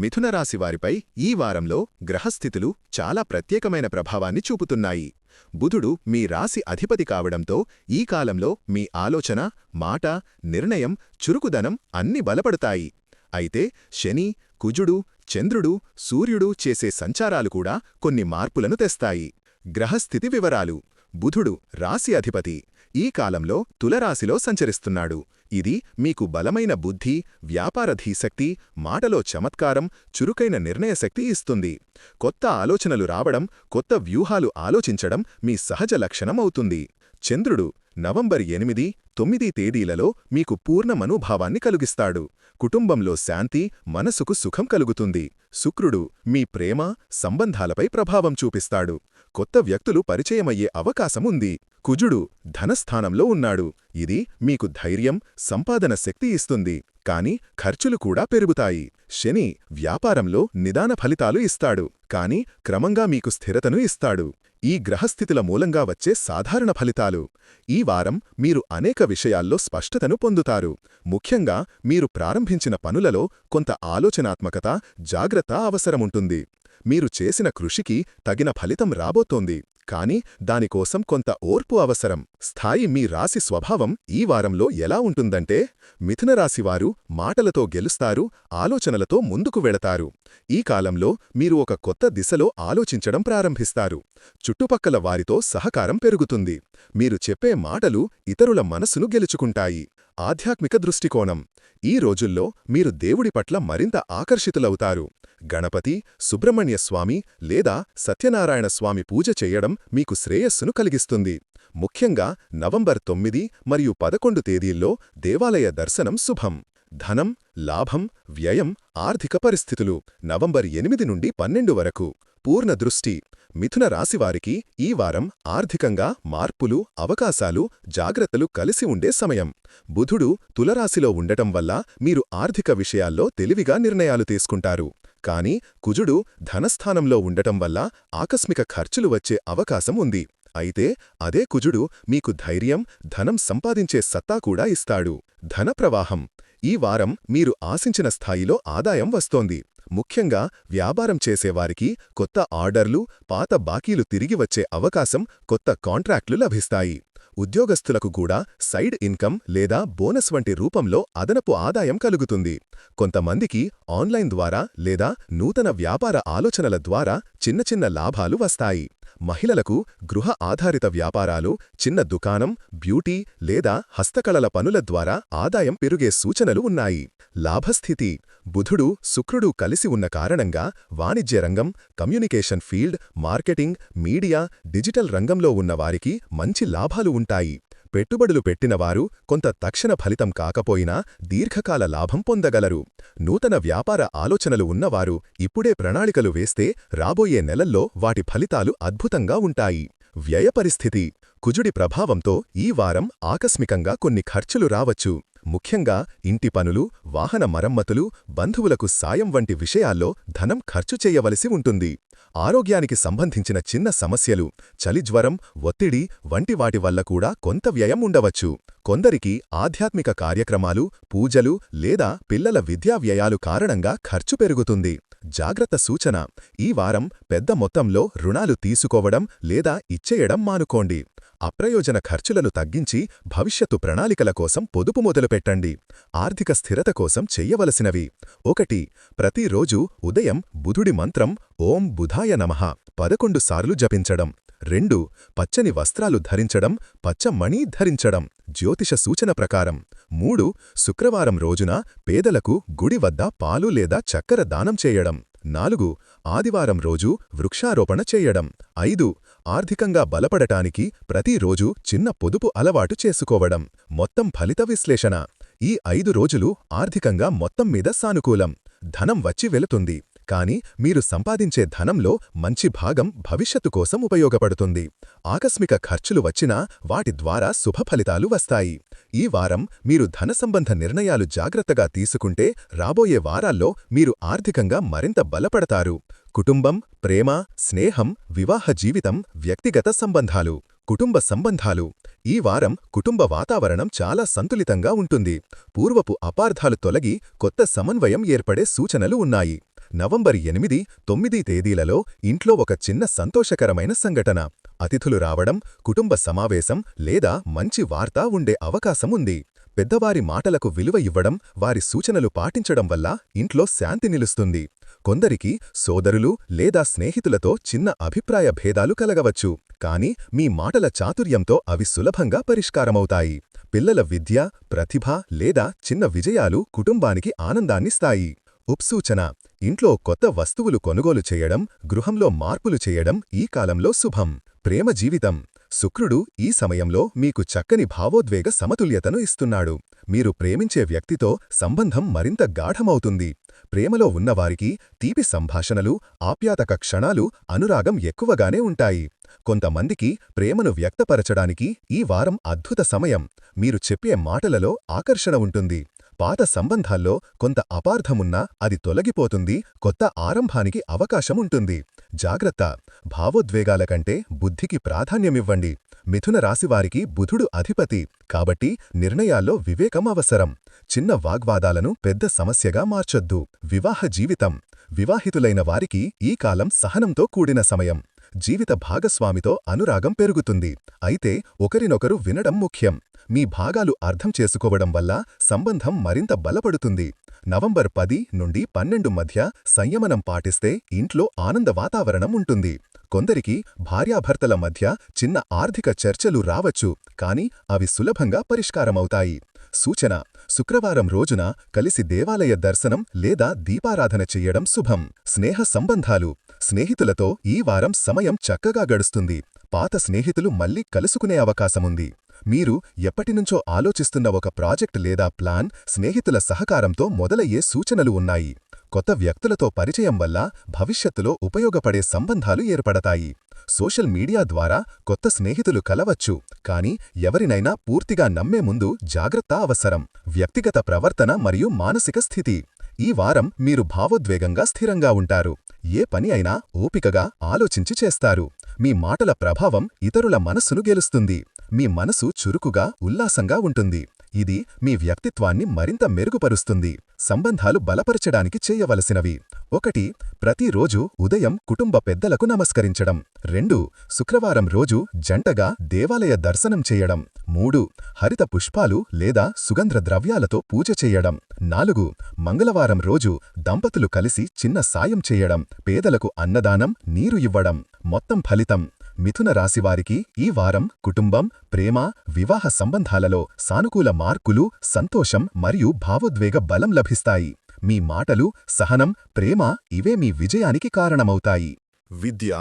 మిథునరాశివారిపై ఈ వారంలో గ్రహస్థితులు చాలా ప్రత్యేకమైన ప్రభావాన్ని చూపుతున్నాయి. బుధుడు మీ రాశి అధిపతి కావడంతో ఈ కాలంలో మీ ఆలోచన మాట నిర్ణయం చురుకుదనం అన్ని బలపడతాయి. అయితే శని కుజుడు చంద్రుడు సూర్యుడు చేసే సంచారాలు కూడా కొన్ని మార్పులను తెస్తాయి. గ్రహస్థితి వివరాలు. బుధుడు రాశి అధిపతి ఈ కాలంలో తులరాశిలో సంచరిస్తున్నాడు. ఇది మీకు బలమైన బుద్ధి వ్యాపారధీశక్తి మాటలో చమత్కారం చురుకైన నిర్ణయశక్తి ఇస్తుంది. కొత్త ఆలోచనలు రావడం కొత్త వ్యూహాలు ఆలోచించడం మీ సహజ లక్షణం అవుతుంది చంద్రుడు నవంబర్ ఎనిమిది తొమ్మిది తేదీలలో మీకు పూర్ణ మనోభావాన్ని కలిగిస్తాడు. కుటుంబంలో శాంతి మనసుకు సుఖం కలుగుతుంది. శుక్రుడు మీ ప్రేమ సంబంధాలపై ప్రభావం చూపిస్తాడు. కొత్త వ్యక్తులు పరిచయమయ్యే అవకాశముంది. కుజుడు ధనస్థానంలో ఉన్నాడు. ఇది మీకు ధైర్యం సంపాదన శక్తి ఇస్తుంది. కాని ఖర్చులు కూడా పెరుగుతాయి. శని వ్యాపారంలో నిదాన ఫలితాలు ఇస్తాడు. కాని క్రమంగా మీకు స్థిరతను ఇస్తాడు. ఈ గ్రహస్థితుల మూలంగా వచ్చే సాధారణ ఫలితాలు. ఈ వారం మీరు అనేక విషయాల్లో స్పష్టతను పొందుతారు. ముఖ్యంగా మీరు ప్రారంభించిన పనులలో కొంత ఆలోచనాత్మకత జాగ్రత్త అవసరముంటుంది. మీరు చేసిన కృషికి తగిన ఫలితం రాబోతోంది. కానీ దానికోసం కొంత ఓర్పు అవసరం. స్థాయి మీ రాశి స్వభావం ఈ వారంలో ఎలా ఉంటుందంటే మిథునరాశివారు మాటలతో గెలుస్తారు ఆలోచనలతో ముందుకు వెళతారు. ఈ కాలంలో మీరు ఒక కొత్త దిశలో ఆలోచించడం ప్రారంభిస్తారు. చుట్టుపక్కల వారితో సహకారం పెరుగుతుంది. మీరు చెప్పే మాటలు ఇతరుల మనసును గెలుచుకుంటాయి. ఆధ్యాత్మిక దృష్టికోణం. ఈ రోజుల్లో మీరు దేవుడి పట్ల మరింత ఆకర్షితులవుతారు. గణపతి సుబ్రహ్మణ్య స్వామి లేదా సత్యనారాయణ స్వామి పూజ చేయడం మీకు శ్రేయస్సును కలిగిస్తుంది. ముఖ్యంగా నవంబర్ తొమ్మిది మరియు పదకొండు తేదీల్లో దేవాలయ దర్శనం శుభం. ధనం లాభం వ్యయం ఆర్థిక పరిస్థితులు నవంబర్ ఎనిమిది నుండి పన్నెండు వరకు. పూర్ణ దృష్టి మిథున రాశివారికి ఈ వారం ఆర్థికంగా మార్పులు అవకాశాలు జాగ్రత్తలు కలిసి ఉండే సమయం. బుధుడు తులరాశిలో ఉండటం వల్ల మీరు ఆర్థిక విషయాల్లో తెలివిగా నిర్ణయాలు తీసుకుంటారు. కాని కుజుడు ధనస్థానంలో ఉండటం వల్ల ఆకస్మిక ఖర్చులు వచ్చే అవకాశం ఉంది. అయితే అదే కుజుడు మీకు ధైర్యం ధనం సంపాదించే సత్తా కూడా ఇస్తాడు. ధన ప్రవాహం ఈ వారం మీరు ఆశించిన స్థాయిలో ఆదాయం వస్తోంది. ముఖ్యంగా వ్యాపారం చేసేవారికి కొత్త ఆర్డర్లు పాత బాకీలు తిరిగి వచ్చే అవకాశం కొత్త కాంట్రాక్ట్లు లభిస్తాయి. ఉద్యోగస్తులకు కూడా సైడ్ ఇన్కమ్ లేదా బోనస్ వంటి రూపంలో అదనపు ఆదాయం కలుగుతుంది. కొంతమందికి ఆన్లైన్ ద్వారా లేదా నూతన వ్యాపార ఆలోచనల ద్వారా చిన్న చిన్న లాభాలు వస్తాయి. మహిళలకు గృహ ఆధారిత వ్యాపారాలు చిన్న దుకాణం బ్యూటీ లేదా హస్తకళల పనుల ద్వారా ఆదాయం పెరుగే సూచనలు ఉన్నాయి. లాభస్థితి బుధుడు శుక్రుడు కలిసి ఉన్న కారణంగా వాణిజ్య రంగం communication field marketing media digital రంగంలో ఉన్నవారికి మంచి లాభాలు ఉంటాయి. పెట్టుబడులు పెట్టినవారు కొంత తక్షణ ఫలితం కాకపోయినా దీర్ఘకాల లాభం పొందగలరు. నూతన వ్యాపార ఆలోచనలు ఉన్నవారు ఇప్పుడే ప్రణాళికలు వేస్తే రాబోయే నెలల్లో వాటి ఫలితాలు అద్భుతంగా ఉంటాయి. వ్యయ పరిస్థితి కుజుడి ప్రభావంతో ఈ వారం ఆకస్మికంగా కొన్ని ఖర్చులు రావచ్చు. ముఖ్యంగా ఇంటి పనులు వాహన మరమ్మతులు బంధువులకు సాయం వంటి విషయాల్లో ధనం ఖర్చు చేయవలసి ఉంటుంది. ఆరోగ్యానికి సంబంధించిన చిన్న సమస్యలు చలిజ్వరం ఒత్తిడి వంటి వాటి వల్ల కూడా కొంత వ్యయం ఉండవచ్చు. కొందరికి ఆధ్యాత్మిక కార్యక్రమాలు పూజలు లేదా పిల్లల విద్యా వ్యయాలు కారణంగా ఖర్చు పెరుగుతుంది. జాగ్రత్త సూచన ఈ వారం పెద్ద మొత్తంలో రుణాలు తీసుకోవడం లేదా ఇచ్చేయడం మానుకోండి. అప్రయోజన ఖర్చులను తగ్గించి భవిష్యత్తు ప్రణాళికల కోసం పొదుపు మొదలుపెట్టండి. ఆర్థిక స్థిరత కోసం చెయ్యవలసినవి ఒకటి ప్రతిరోజు ఉదయం బుధుడి మంత్రం ఓం బుధాయ నమః పదకొండు సార్లు జపించడం. రెండు పచ్చని వస్త్రాలు ధరించడం పచ్చమణి ధరించడం జ్యోతిష సూచన ప్రకారం. మూడు శుక్రవారం రోజున పేదలకు గుడి వద్ద పాలు లేదా చక్కెర దానం చేయడం. నాలుగు ఆదివారం రోజు వృక్షారోపణ చేయడం. ఐదు ఆర్థికంగా బలపడటానికి ప్రతిరోజు చిన్న పొదుపు అలవాటు చేసుకోవడం. మొత్తం ఫలిత విశ్లేషణ. ఈ ఐదు రోజులు ఆర్థికంగా మొత్తం మీద సానుకూలం. ధనం వచ్చి వెళుతుంది. కానీ మీరు సంపాదించే ధనంలో మంచి భాగం భవిష్యత్తు కోసం ఉపయోగపడుతుంది. ఆకస్మిక ఖర్చులు వచ్చినా వాటి ద్వారా శుభ ఫలితాలు వస్తాయి. ఈ వారం మీరు ధన సంబంధ నిర్ణయాలు జాగ్రత్తగా తీసుకుంటే రాబోయే వారాల్లో మీరు ఆర్థికంగా మరింత బలపడతారు. కుటుంబం ప్రేమ స్నేహం వివాహ జీవితం వ్యక్తిగత సంబంధాలు కుటుంబ సంబంధాలు. ఈ వారం కుటుంబ వాతావరణం చాలా సంతులితంగా ఉంటుంది. పూర్వపు అపార్థాలు తొలగి కొత్త సమన్వయం ఏర్పడే సూచనలు ఉన్నాయి. నవంబర్ ఎనిమిది తొమ్మిది తేదీలలో ఇంట్లో ఒక చిన్న సంతోషకరమైన సంఘటన. అతిథులు రావడం కుటుంబ సమావేశం లేదా మంచి వార్త ఉండే అవకాశం ఉంది. పెద్దవారి మాటలకు విలువ ఇవ్వడం వారి సూచనలు పాటించడం వల్ల ఇంట్లో శాంతి నిలుస్తుంది. కొందరికి సోదరులు లేదా స్నేహితులతో చిన్న అభిప్రాయ భేదాలు కలగవచ్చు కాని మీ మాటల చాతుర్యంతో అవి సులభంగా పరిష్కారమవుతాయి. పిల్లల విద్య ప్రతిభ లేదా చిన్న విజయాలు కుటుంబానికి ఆనందాన్నిస్తాయి. ఉపసూచన ఇంట్లో కొత్త వస్తువులు కొనుగోలు చేయడం గృహంలో మార్పులు చేయడం ఈ కాలంలో శుభం. ప్రేమ జీవితం. శుక్రుడు ఈ సమయంలో మీకు చక్కని భావోద్వేగ సమతుల్యతను ఇస్తున్నాడు. మీరు ప్రేమించే వ్యక్తితో సంబంధం మరింత గాఢమవుతుంది. ప్రేమలో ఉన్నవారికి తీపి సంభాషణలు ఆప్యాతక క్షణాలు అనురాగం ఎక్కువగానే ఉంటాయి. కొంతమందికి ప్రేమను వ్యక్తపరచడానికి ఈ వారం అద్భుత సమయం. మీరు చెప్పే మాటలలో ఆకర్షణ ఉంటుంది. పాత సంబంధాల్లో కొంత అపార్థమున్నా అది తొలగిపోతుంది కొత్త ఆరంభానికి అవకాశముంటుంది. జాగ్రత్త! భావోద్వేగాల కంటే బుద్ధికి ప్రాధాన్యమివ్వండి. మిథున రాశివారికి బుధుడు అధిపతి కాబట్టి నిర్ణయాల్లో వివేకం అవసరం. చిన్న వాగ్వాదాలను పెద్ద సమస్యగా మార్చొద్దు. వివాహ జీవితం! వివాహితులైన వారికి ఈ కాలం సహనంతో కూడిన సమయం. జీవిత భాగస్వామితో అనురాగం పెరుగుతుంది. అయితే ఒకరినొకరు వినడం ముఖ్యం. మీ భాగాలు అర్థం చేసుకోవడం వల్ల సంబంధం మరింత బలపడుతుంది. నవంబర్ పది నుండి పన్నెండు మధ్య సంయమనం పాటిస్తే ఇంట్లో ఆనంద వాతావరణం ఉంటుంది. కొందరికి భార్యాభర్తల మధ్య చిన్న ఆర్థిక చర్చలు రావచ్చు కాని అవి సులభంగా పరిష్కారమవుతాయి. సూచన శుక్రవారం రోజున కలిసి దేవాలయ దర్శనం లేదా దీపారాధన చెయ్యడం శుభం. స్నేహ సంబంధాలు స్నేహితులతో ఈ వారం సమయం చక్కగా గడుస్తుంది. పాత స్నేహితులు మళ్ళీ కలుసుకునే అవకాశముంది. మీరు ఎప్పటినుంచో ఆలోచిస్తున్న ఒక ప్రాజెక్ట్ లేదా ప్లాన్ స్నేహితుల సహకారంతో మొదలయ్యే సూచనలు ఉన్నాయి. కొత్త వ్యక్తులతో పరిచయం వల్ల భవిష్యత్తులో ఉపయోగపడే సంబంధాలు ఏర్పడతాయి. సోషల్ మీడియా ద్వారా కొత్త స్నేహితులు కలవచ్చు కాని ఎవరినైనా పూర్తిగా నమ్మే ముందు జాగ్రత్త అవసరం. వ్యక్తిగత ప్రవర్తన మరియు మానసిక స్థితి. ఈ వారం మీరు భావోద్వేగంగా స్థిరంగా ఉంటారు. ఏ పని అయినా ఓపికగా ఆలోచించి చేస్తారు. మీ మాటల ప్రభావం ఇతరుల మనస్సును గెలుస్తుంది. మీ మనసు చురుకుగా ఉల్లాసంగా ఉంటుంది. ఇది మీ వ్యక్తిత్వాన్ని మరింత మెరుగుపరుస్తుంది. సంబంధాలు బలపరచడానికి చేయవలసినవి. ఒకటి ప్రతిరోజు ఉదయం కుటుంబ పెద్దలకు నమస్కరించడం. రెండు శుక్రవారం రోజు జంటగా దేవాలయ దర్శనం చేయడం. మూడు హరిత పుష్పాలు లేదా సుగంధ ద్రవ్యాలతో పూజ చేయడం. నాలుగు మంగళవారం రోజు దంపతులు కలిసి చిన్న సాయం చేయడం. పేదలకు అన్నదానం నీరు ఇవ్వడం. మొత్తం ఫలితం మిథున రాశివారికి ఈ వారం కుటుంబం ప్రేమ వివాహ సంబంధాలలో సానుకూల మార్కులు సంతోషం మరియు భావోద్వేగ బలం లభిస్తాయి. మీ మాటలు సహనం ప్రేమ ఇవే మీ విజయానికి కారణమవుతాయి. విద్య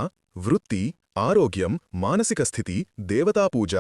వృత్తి ఆరోగ్యం మానసిక స్థితి దేవతాపూజ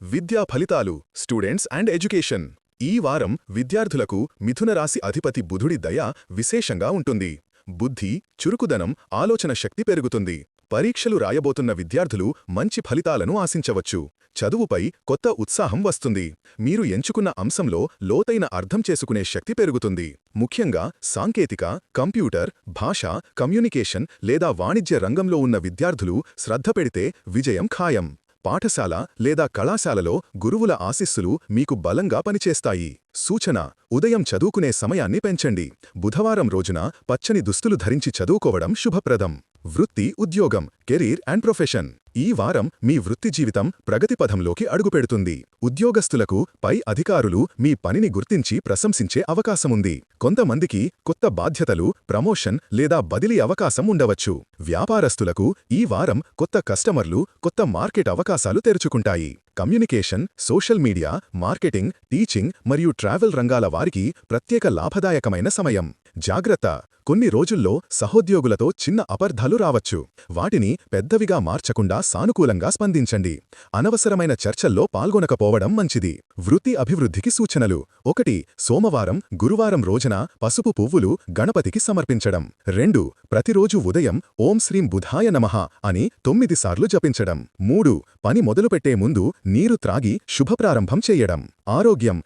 విద్యా ఫలితాలు స్టూడెంట్స్ అండ్ ఎడ్యుకేషన్. ఈ వారం విద్యార్థులకు మిథునరాశి అధిపతి బుధుడి దయ విశేషంగా ఉంటుంది. బుద్ధి చురుకుదనం ఆలోచన శక్తి పెరుగుతుంది. పరీక్షలు రాయబోతున్న విద్యార్థులు మంచి ఫలితాలను ఆశించవచ్చు. చదువుపై కొత్త ఉత్సాహం వస్తుంది. మీరు ఎంచుకున్న అంశంలో లోతైన అర్థం చేసుకునే శక్తి పెరుగుతుంది. ముఖ్యంగా సాంకేతిక కంప్యూటర్ భాష కమ్యూనికేషన్ లేదా వాణిజ్య రంగంలో ఉన్న విద్యార్థులు శ్రద్ధ పెడితే విజయం ఖాయం. పాఠశాల లేదా కళాశాలలో గురువుల ఆశిస్సులు మీకు బలంగా పనిచేస్తాయి. సూచన ఉదయం చదువుకునే సమయాన్ని పెంచండి. బుధవారం రోజున పచ్చని దుస్తులు ధరించి చదువుకోవడం శుభప్రదం. వృత్తి ఉద్యోగం కెరీర్ అండ్ ప్రొఫెషన్ ఈ వారం మీ వృత్తి జీవితం ప్రగతి పథంలోకి అడుగుపెడుతుంది. ఉద్యోగస్తులకు పై అధికారులు మీ పనిని గుర్తించి ప్రశంసించే అవకాశముంది. కొంతమందికి కొత్త బాధ్యతలు ప్రమోషన్ లేదా బదిలీ అవకాశం ఉండవచ్చు. వ్యాపారస్తులకు ఈ వారం కొత్త కస్టమర్లు కొత్త మార్కెట్ అవకాశాలు తెరుచుకుంటాయి. Communication social media marketing teaching మరియు ట్రావెల్ రంగాల వారికి ప్రత్యేక లాభదాయకమైన సమయం. జాగ్రత్త! కొన్ని రోజుల్లో సహోద్యోగులతో చిన్న అపర్ధాలు రావచ్చు. వాటిని పెద్దవిగా మార్చకుండా సానుకూలంగా స్పందించండి. అనవసరమైన చర్చల్లో పాల్గొనకపోవడం మంచిది. వృత్తి అభివృద్ధికి సూచనలు. ఒకటి సోమవారం గురువారం రోజున పసుపు పువ్వులు గణపతికి సమర్పించడం. రెండు ప్రతిరోజు ఉదయం ఓం శ్రీం బుధాయ నమః అని తొమ్మిది సార్లు జపించడం. మూడు పని మొదలుపెట్టే ముందు నీరు త్రాగి శుభప్రారంభం చేయడం. ఆరోగ్యం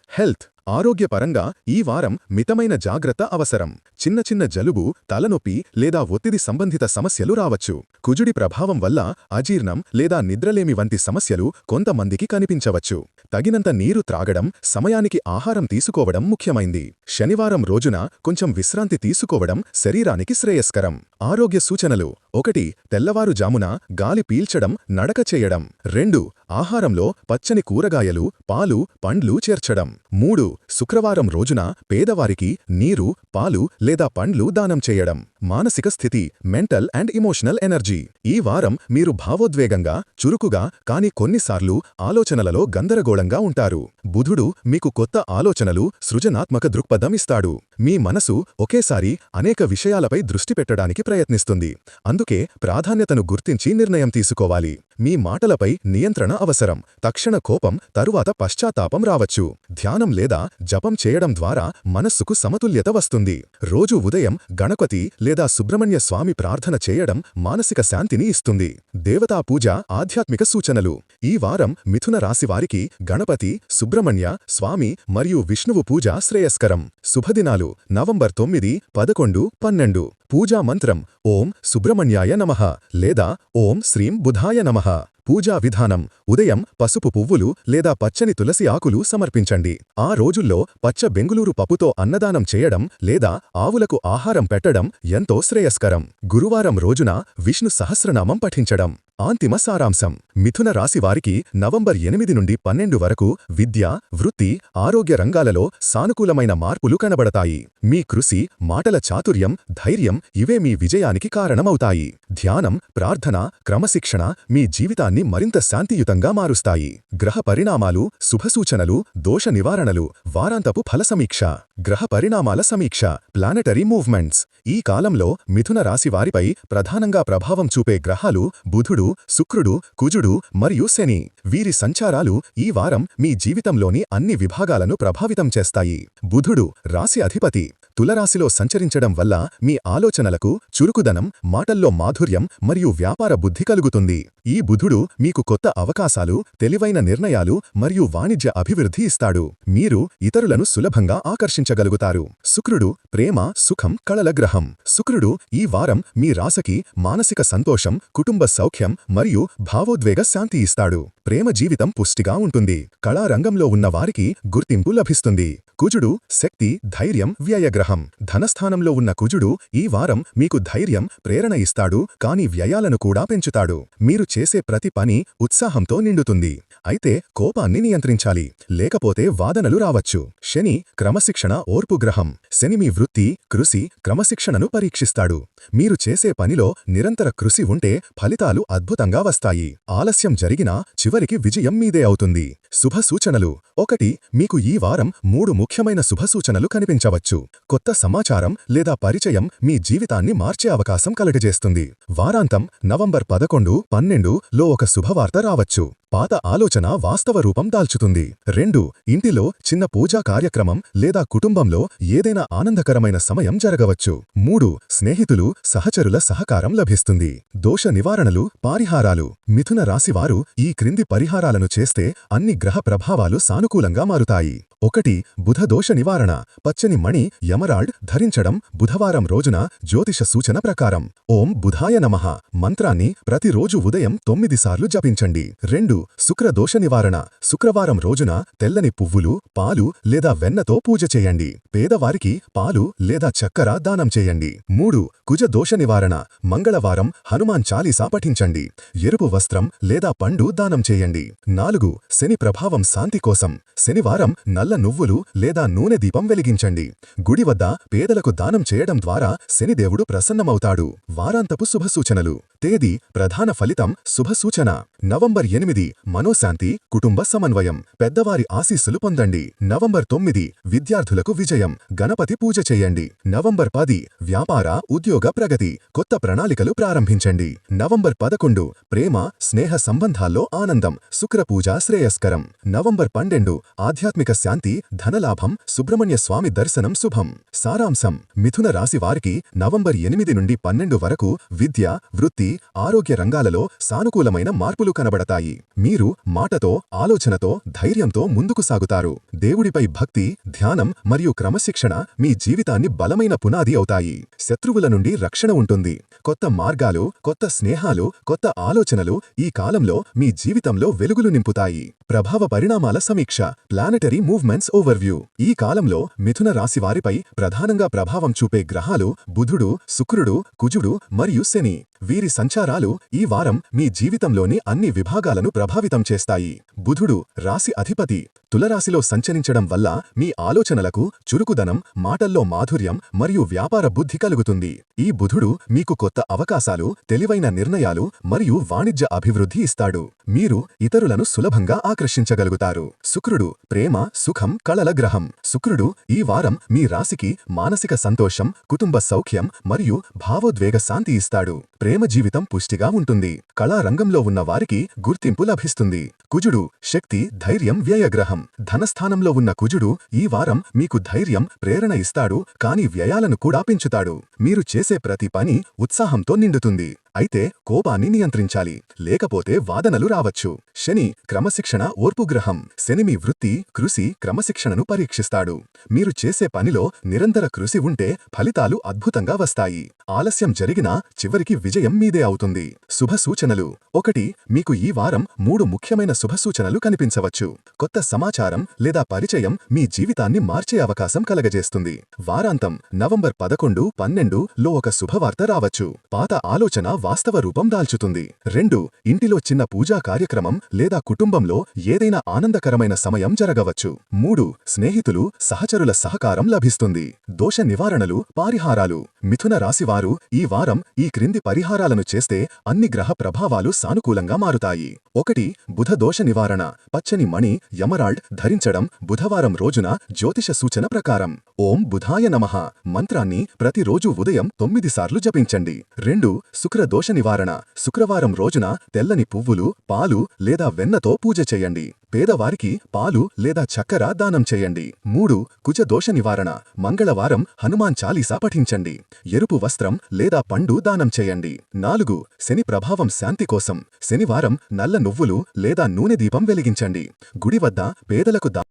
హెల్త్. ఆరోగ్యపరంగా ఈ వారం మితమైన జాగ్రత్త అవసరం. చిన్న చిన్న జలుబు తలనొప్పి లేదా ఒత్తిడి సంబంధిత సమస్యలు రావచ్చు. కుజుడి ప్రభావం వల్ల అజీర్ణం లేదా నిద్రలేమి వంటి సమస్యలు కొంతమందికి కనిపించవచ్చు. తగినంత నీరు త్రాగడం సమయానికి ఆహారం తీసుకోవడం ముఖ్యమైంది. శనివారం రోజున కొంచెం విశ్రాంతి తీసుకోవడం శరీరానికి శ్రేయస్కరం. ఆరోగ్య సూచనలు. ఒకటి తెల్లవారుజామున గాలి పీల్చడం నడక చేయడం. రెండు ఆహారంలో పచ్చని కూరగాయలు పాలు పండ్లు చేర్చడం. మూడు శుక్రవారం రోజున పేదవారికి నీరు పాలు లేదా పండ్లు దానం చేయడం. మానసిక స్థితి మెంటల్ అండ్ ఇమోషనల్ ఎనర్జీ. ఈ వారం మీరు భావోద్వేగంగా చురుకుగా కాని కొన్నిసార్లు ఆలోచనలలో గందరగోళంగా ఉంటారు. బుధుడు మీకు కొత్త ఆలోచనలు సృజనాత్మక దృక్పథం ఇస్తాడు. మీ మనసు ఒకేసారి అనేక విషయాలపై దృష్టి పెట్టడానికి ప్రయత్నిస్తుంది. అందుకే ప్రాధాన్యతను గుర్తించి నిర్ణయం తీసుకోవాలి. మీ మాటలపై నియంత్రణ అవసరం. తక్షణ కోపం తరువాత పశ్చాత్తాపం రావచ్చు. ధ్యానం లేదా జపం చేయడం ద్వారా మనస్సుకు సమతుల్యత వస్తుంది. రోజు ఉదయం గణపతి లేదా సుబ్రహ్మణ్య స్వామి ప్రార్థన చేయడం మానసిక శాంతిని ఇస్తుంది. దేవతా పూజ ఆధ్యాత్మిక సూచనలు. ఈ వారం మిథున రాశివారికి గణపతి సుబ్రహ్మణ్య స్వామి మరియు విష్ణువు పూజ శ్రేయస్కరం. శుభదినాలు. నవంబర్ తొమ్మిది పదకొండు పన్నెండు. పూజా మంత్రం ఓం సుబ్రహ్మణ్యాయ నమః లేదా ఓం శ్రీం బుధాయ నమః. పూజా విధానం ఉదయం పసుపు పువ్వులు లేదా పచ్చని తులసి ఆకులు సమర్పించండి. ఆ రోజుల్లో పచ్చ బెంగుళూరు పప్పుతో అన్నదానం చేయడం లేదా ఆవులకు ఆహారం పెట్టడం ఎంతో శ్రేయస్కరం. గురువారం రోజున విష్ణు సహస్రనామం పఠించడం. ఆంతిమ సారాంశం. మిథున రాశి వారికి నవంబర్ ఎనిమిది నుండి పన్నెండు వరకు విద్య వృత్తి ఆరోగ్య రంగాలలో సానుకూలమైన మార్పులు కనబడతాయి. మీ కృషి మాటల చాతుర్యం ధైర్యం ఇవే మీ విజయానికి కారణమవుతాయి. ధ్యానం ప్రార్థన క్రమశిక్షణ మీ జీవితాన్ని మరింత శాంతియుతంగా మారుస్తాయి. గ్రహ పరిణామాలు శుభసూచనలు దోష నివారణలు వారాంతపు ఫల సమీక్ష గ్రహ పరిణామాల సమీక్ష ప్లానెటరీ మూవ్మెంట్స్ ఈ కాలంలో మిథున రాశి వారిపై ప్రధానంగా ప్రభావం చూపే గ్రహాలు బుధుడు శుక్రుడు కుజుడు మరియు శని. వీరి సంచారాలు ఈ వారం మీ జీవితంలోని అన్ని విభాగాలను ప్రభావితం చేస్తాయి. బుధుడు రాశి అధిపతి తులరాశిలో సంచరించడం వల్ల మీ ఆలోచనలకు చురుకుదనం మాటల్లో మాధుర్యం మరియు వ్యాపార బుద్ధి కలుగుతుంది. ఈ బుధుడు మీకు కొత్త అవకాశాలు తెలివైన నిర్ణయాలు మరియు వాణిజ్య అభివృద్ధి ఇస్తాడు. మీరు ఇతరులను సులభంగా ఆకర్షించగలుగుతారు. శుక్రుడు ప్రేమ సుఖం కళల గ్రహం శుక్రుడు ఈ వారం మీ రాశకి మానసిక సంతోషం కుటుంబ సౌఖ్యం మరియు భావోద్వేగ శాంతి ఇస్తాడు. ప్రేమ జీవితం పుష్టిగా ఉంటుంది. కళారంగంలో ఉన్న వారికి గుర్తింపు లభిస్తుంది. కుజుడు శక్తి ధైర్యం వ్యయగ్రహం. ధనస్థానంలో ఉన్న కుజుడు ఈ వారం మీకు ధైర్యం ప్రేరణ ఇస్తాడు కాని వ్యయాలను కూడా పెంచుతాడు. మీరు చేసే ప్రతి పని ఉత్సాహంతో నిండుతుంది. అయితే కోపాన్ని నియంత్రించాలి. లేకపోతే వాదనలు రావచ్చు. శని క్రమశిక్షణ ఓర్పు గ్రహం. శని మీ వృత్తి కృషి క్రమశిక్షణను పరీక్షిస్తాడు. మీరు చేసే పనిలో నిరంతర కృషి ఉంటే ఫలితాలు అద్భుతంగా వస్తాయి. ఆలస్యం జరిగినా చివరికి విజయం మీదే అవుతుంది. శుభ సూచనలు. ఒకటి మీకు ఈ వారం మూడు ముఖ్యమైన శుభసూచనలు కనిపించవచ్చు. కొత్త సమాచారం లేదా పరిచయం మీ జీవితాన్ని మార్చే అవకాశం కలగజేస్తుంది. వారాంతం నవంబర్ పదకొండు పన్నెండు లో ఒక శుభవార్త రావచ్చు. పాత ఆలోచన వాస్తవ రూపం దాల్చుతుంది. రెండు ఇంటిలో చిన్న పూజా కార్యక్రమం లేదా కుటుంబంలో ఏదైనా ఆనందకరమైన సమయం జరగవచ్చు. మూడు స్నేహితులు సహచరుల సహకారం లభిస్తుంది. దోష నివారణలు పారిహారాలు. మిథున రాశివారు ఈ క్రింది పరిహారాలను చేస్తే అన్ని గ్రహ ప్రభావాలు సానుకూలంగా మారుతాయి. ఒకటి బుధ దోష నివారణ. పచ్చని మణి యమరాల్డ్ ధరించడం బుధవారం రోజున జ్యోతిష సూచన ప్రకారం. ఓం బుధాయ నమః. మంత్రాన్ని ప్రతిరోజు ఉదయం తొమ్మిది సార్లు జపించండి. రెండు శుక్ర శుక్రదోష నివారణ. శుక్రవారం రోజున తెల్లని పువ్వులు పాలు లేదా వెన్నతో పూజ చేయండి. పేదవారికి పాలు లేదా చక్కెర దానం చేయండి. మూడు కుజ దోష నివారణ. మంగళవారం హనుమాన్ చాలీసా పఠించండి. ఎరుపు వస్త్రం లేదా పండు దానం చేయండి. నాలుగు శని ప్రభావం శాంతి కోసం. శనివారం నల్ల నువ్వులు లేదా నూనె దీపం వెలిగించండి. గుడి వద్ద పేదలకు దానం చేయడం ద్వారా శనిదేవుడు ప్రసన్నమవుతాడు. వారాంతపు శుభసూచనలు. తేదీ ప్రధాన ఫలితం శుభసూచన నవంబర్ ఎనిమిది మనోశాంతి కుటుంబ సమన్వయం. పెద్దవారి ఆశీస్సులు పొందండి. నవంబర్ తొమ్మిది విద్యార్థులకు విజయం. గణపతి పూజ చేయండి. నవంబర్ పది వ్యాపార ఉద్యోగ ప్రగతి. కొత్త ప్రణాళికలు ప్రారంభించండి. నవంబర్ పదకొండు ప్రేమ స్నేహ సంబంధాల్లో ఆనందం. శుక్రపూజ శ్రేయస్కరం. నవంబర్ పన్నెండు ఆధ్యాత్మిక శాంతి ధనలాభం. సుబ్రహ్మణ్య స్వామి దర్శనం శుభం. సారాంశం మిథున రాశి వారికి నవంబర్ ఎనిమిది నుండి పన్నెండు వరకు విద్య వృత్తి ఆరోగ్య రంగాలలో సానుకూలమైన మార్పులు కనబడతాయి. మీరు మాటతో ఆలోచనతో ధైర్యంతో ముందుకు సాగుతారు. దేవుడిపై భక్తి ధ్యానం మరియు క్రమశిక్షణ మీ జీవితాన్ని బలమైన పునాది అవుతాయి. శత్రువుల నుండి రక్షణ ఉంటుంది. కొత్త మార్గాలు కొత్త స్నేహాలు కొత్త ఆలోచనలు ఈ కాలంలో మీ జీవితంలో వెలుగులు నింపుతాయి. ప్రభావ పరిణామాల సమీక్ష ప్లానెటరీ మూవ్మెంట్స్ ఓవర్వ్యూ ఈ కాలంలో మిథున రాశి వారిపై ప్రధానంగా ప్రభావం చూపే గ్రహాలు బుధుడు శుక్రుడు కుజుడు మరియు శని. వీరి సంచారాలు ఈ వారం మీ జీవితంలోని అన్ని విభాగాలను ప్రభావితం చేస్తాయి. బుధుడు రాశి అధిపతి తులరాశిలో సంచరించడం వల్ల మీ ఆలోచనలకు చురుకుదనం మాటల్లో మాధుర్యం మరియు వ్యాపార బుద్ధి కలుగుతుంది. ఈ బుధుడు మీకు కొత్త అవకాశాలు తెలివైన నిర్ణయాలు మరియు వాణిజ్య అభివృద్ధి ఇస్తాడు. మీరు ఇతరులను సులభంగా ఆకర్షించగలుగుతారు. శుక్రుడు ప్రేమ సుఖం కళల గ్రహం. శుక్రుడు ఈ వారం మీ రాశికి మానసిక సంతోషం కుటుంబ సౌఖ్యం మరియు భావోద్వేగ శాంతి ఇస్తాడు. ప్రేమ జీవితం పుష్టిగా ఉంటుంది. కళారంగంలో ఉన్న వారికి గుర్తింపు లభిస్తుంది. కుజుడు శక్తి ధైర్యం వ్యయగ్రహం. ధనస్థానంలో ఉన్న కుజుడు ఈ వారం మీకు ధైర్యం ప్రేరణ ఇస్తాడు కాని వ్యయాలను కూడా పెంచుతాడు. మీరు చేసే ప్రతి పని ఉత్సాహంతో నిండుతుంది. అయితే కోపాన్ని నియంత్రించాలి. లేకపోతే వాదనలు రావచ్చు. శని క్రమశిక్షణ ఓర్పు గ్రహం శని మీ వృత్తి కృషి క్రమశిక్షణను పరీక్షిస్తాడు. మీరు చేసే పనిలో నిరంతర కృషి ఉంటే ఫలితాలు అద్భుతంగా వస్తాయి. ఆలస్యం జరిగినా చివరికి విజయం మీదే అవుతుంది. శుభ సూచనలు. ఒకటి మీకు ఈ వారం మూడు ముఖ్యమైన శుభ సూచనలు కనిపించవచ్చు. కొత్త సమాచారం లేదా పరిచయం మీ జీవితాన్ని మార్చే అవకాశం కలగజేస్తుంది. వారాంతం నవంబర్ పదకొండు పన్నెండు లో ఒక శుభవార్త రావచ్చు. పాత ఆలోచన వాస్తవ రూపం దాల్చుతుంది. రెండు ఇంటిలో చిన్న పూజా కార్యక్రమం లేదా కుటుంబంలో ఏదైనా ఆనందకరమైన సమయం జరగవచ్చు. మూడు స్నేహితులు సహచరుల సహకారం లభిస్తుంది. దోష నివారణలు పరిహారాలు. మిథున రాశివారు ఈ వారం ఈ క్రింది పరిహారాలను చేస్తే అన్ని గ్రహ ప్రభావాలు సానుకూలంగా మారుతాయి. ఒకటి బుధ దోష నివారణ. పచ్చని మణి యమరాల్డ్ ధరించడం బుధవారం రోజున జ్యోతిష సూచన ప్రకారం. ఓం బుధాయ నమః. మంత్రాన్ని ప్రతిరోజు ఉదయం తొమ్మిది సార్లు జపించండి. రెండు శుక్ర దోష నివారణ శుక్రవారం రోజున తెల్లని పువ్వులు పాలు లేదా వెన్నతో పూజ చేయండి. పేదవారికి పాలు లేదా చక్కెర దానం చేయండి. మూడు కుజ దోష నివారణ మంగళవారం హనుమాన్ చాలీసా పఠించండి. ఎరుపు వస్త్రం లేదా పండు దానం చేయండి. నాలుగు శని ప్రభావం శాంతి కోసం శనివారం నల్ల నువ్వులు లేదా నూనె దీపం వెలిగించండి. గుడి వద్ద పేదలకు దా